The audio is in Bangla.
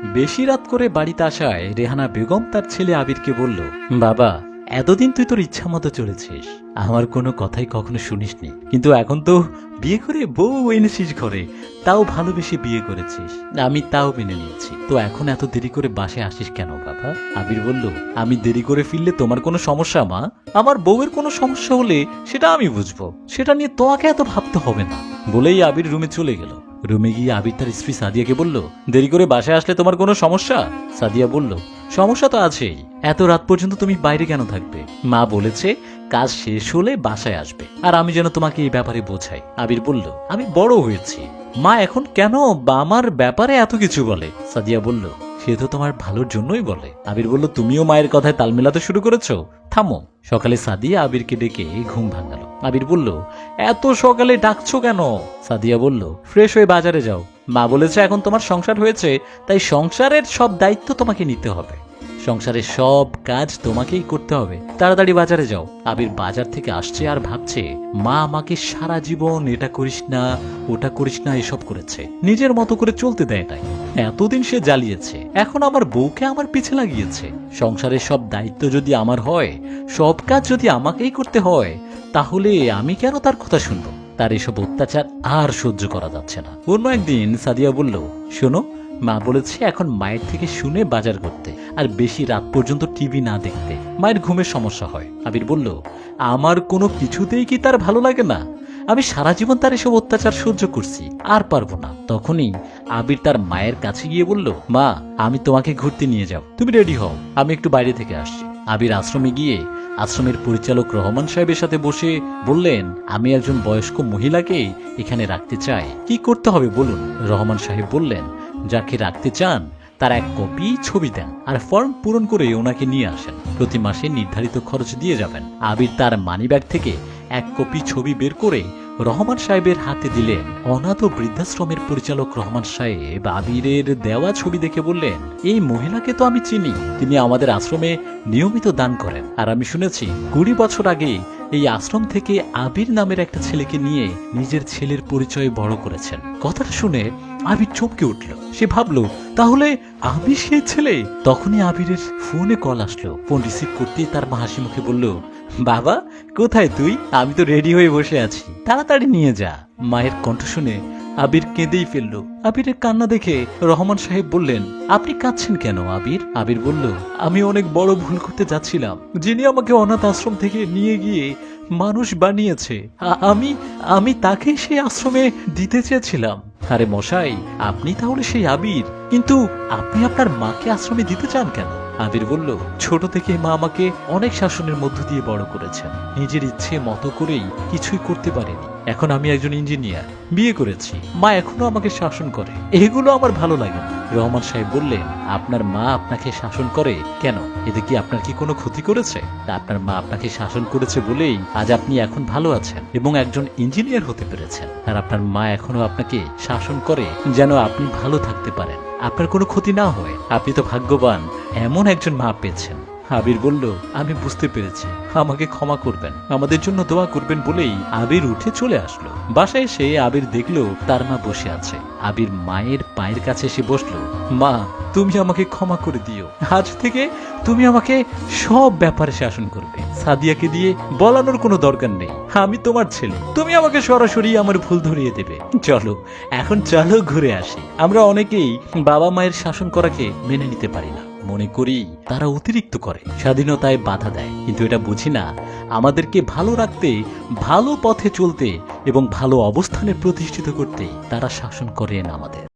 বেশি রাত করে বাড়িতে আসায় রেহানা বেগম তার ছেলে আবিরকে বলল, বাবা, এতদিন তুই তোর ইচ্ছা মতো চলেছিস। আমার কোনো কথাই কখনো শুনিসনি। কিন্তু এখন তো বিয়ে করে বউ এনেছিস ঘরে। তাও ভালোবেসে বিয়ে করেছিস। আমি তাও মেনে নিয়েছি। তো এখন এত দেরি করে বাসে আসিস কেন, বাবা? আবির বলল, আমি দেরি করে ফিরলে তোমার কোনো সমস্যা, মা? আমার বউয়ের কোনো সমস্যা হলে সেটা আমি বুঝব। সেটা নিয়ে তোমাকে এত ভাবতে হবে না। বলেই আবির রুমে চলে গেল। রুমে গিয়ে আবির তার স্ত্রী সাদিয়াকে বলল, দেরি করে বাসায় আসলে তোমার কোনো সমস্যা? সাদিয়া বলল, সমস্যা তো আছেই। এত রাত পর্যন্ত তুমি বাইরে কেন থাকবে? মা বলেছে, কাজ শেষ হলে বাসায় আসবে। আর আমি যেন তোমাকে এই ব্যাপারে বোঝাই। আবির বলল, আমি বড় হয়েছি। মা এখন কেন বামার ব্যাপারে এত কিছু বলে? সাদিয়া বলল সে তো তোমার ভালোর জন্যই বলে। আবির বলল, তুমিও মায়ের কথায় তাল মেলাতে শুরু করেছ? থামো। সকালে সাদিয়া আবিরকে ডেকে ঘুম ভাঙালো। আবির বলল, এত সকালে ডাকছো কেন? সাদিয়া বলল, ফ্রেশ হয়ে বাজারে যাও। মা বলেছে, এখন তোমার সংসার হয়েছে, তাই সংসারের সব দায়িত্ব তোমাকে নিতে হবে। সংসারের সব কাজ তোমাকেই করতে হবে। তাড়াতাড়ি বাজারে যাও। আবির বাজার থেকে আসছে আর ভাবছে, মা আমাকে সারা জীবন এটা করিস না, ওটা করিস না, এসব করেছে। নিজের মতো করে চলতে দেয় নাই। এতদিন সে জ্বালিয়েছে, এখন আমার বউকে আমার পিছে লাগিয়েছে। সংসারের সব দায়িত্ব যদি আমার হয়, সব কাজ যদি আমাকেই করতে হয়, তাহলে আমি কেন তার কথা শুনব? তার এসব অত্যাচার আর সহ্য করা যাচ্ছে না। অন্য একদিন সাদিয়া বলল, শোনো, মা বলেছে এখন মায়ের থেকে শুনে বাজার করতে, আর বেশি রাত পর্যন্ত টিভি না দেখতে। মায়ের ঘুমের সমস্যা হয়। আবির বলল, আমার কোনো কিছুতেই কি তার ভালো লাগে না? আমি সারা জীবন তার এসব অত্যাচার সহ্য করছি, আর পারব না। তখনই আবির তার মায়ের কাছে গিয়ে বলল, মা, আমি তোমাকে ঘুরতে নিয়ে যাব। তুমি রেডি হও, আমি একটু বাইরে থেকে আসছি। আবির আশ্রমে গিয়ে আশ্রমের পরিচালক রহমান সাহেবের সাথে বসে বললেন, আমি একজন বয়স্ক মহিলাকে এখানে রাখতে চাই। কি করতে হবে বলুন? রহমান সাহেব বললেন, যাকে রাখতে চান, তার এক কপি ছবি দেন আর ফর্ম পূরণ করে ওনাকে নিয়ে আসেন। প্রতি মাসে নির্ধারিত খরচ দিয়ে যাবেন। আবির তার মানিব্যাগ থেকে এক কপি ছবি বের করে রহমান সাহেবের হাতে দিলেন অনাথ বৃদ্ধাশ্রমের পরিচালক রহমান সাহেব আবিরের দেওয়া ছবি দেখে বললেন, এই মহিলাকে তো আমি চিনি, তিনি আমাদের আশ্রমে নিয়মিত দান করেন। আর আমি শুনেছি, কুড়ি বছর আগে এই আশ্রম থেকে আবির নামের একটা ছেলেকে নিয়ে নিজের ছেলের পরিচয় বড় করেছেন। কথাটা শুনে আবির চমকে উঠল। সে ভাবলো, তাহলে আমি সেই ছেলে? তখনই আবিরের ফোনে কল আসলো। ফোন রিসিভ করতেই তার হাসি মুখে বলল বাবা, কোথায় তুই? আমি তো রেডি হয়ে বসে আছি। তাড়াতাড়ি নিয়ে যা। মায়ের কণ্ঠ শুনে আবির কেঁদেই ফেলল। আবিরের কান্না দেখে রহমান সাহেব বললেন, আপনি কাঁদছেন কেন, আবির? আবির বলল, আমি অনেক বড় ভুল করতে যাচ্ছিলাম। যিনি আমাকে অনাথ আশ্রম থেকে নিয়ে গিয়ে মানুষ বানিয়েছে আমি আমি তাকে সেই আশ্রমে দিতে চেয়েছিলাম। আরে মশাই, আপনি তাহলে সেই আবির। কিন্তু আপনি আপনার মাকে আশ্রমে দিতে চান কেন? আবির বলল, ছোট থেকে মা আমাকে অনেক শাসনের মধ্য দিয়ে বড় করেছেন। নিজের ইচ্ছে মতো করেই কিছুই করতে পারেনি। এখন আমি একজন ইঞ্জিনিয়ার, বিয়ে করেছি। মা এখনও আমাকে শাসন করে। এগুলো আমার ভালো লাগে না। রহমান সাহেব বললেন, আপনার মা আপনাকে শাসন করে? কেন? এতে কি আপনার কি কোনো ক্ষতি করেছে? আপনার মা আপনাকে শাসন করেছে বলেই আজ আপনি এখন ভালো আছেন এবং একজন ইঞ্জিনিয়ার হতে পেরেছেন। আর আপনার মা এখনও আপনাকে শাসন করে যেন আপনি ভালো থাকতে পারেন। আপনার কোনো ক্ষতি না হয়। আপনি তো ভাগ্যবান, এমন একজন মা পেয়েছেন। আবির বলল, আমি বুঝতে পেরেছি। আমাকে ক্ষমা করবেন। আমাদের জন্য দোয়া করবেন বলেই আবির উঠে চলে আসলো। বাসায় এসে আবির দেখল, তার মা বসে আছে। আবির মায়ের পায়ের কাছে এসে বসল, মা, তুমি আমাকে ক্ষমা করে দিও। আজ থেকে তুমি আমাকে সব ব্যাপারে শাসন করবে। সাদিয়াকে দিয়ে বলানোর কোনো দরকার নেই। আমি তোমার ছেলে। তুমি আমাকে সরাসরি আমার ভুল ধরিয়ে দেবে। চলো, এখন চলো ঘুরে আসি। আমরা অনেকেই বাবা মায়ের শাসন করাকে মেনে নিতে পারি না। মনে করি তারা অতিরিক্ত করে। স্বাধীনতায় বাধা দেয়। কিন্তু এটা বুঝি না। আমাদেরকে ভালো রাখতে, ভালো পথে চলতে এবং ভালো অবস্থানে প্রতিষ্ঠিত করতে তারা শাসন করেন আমাদের।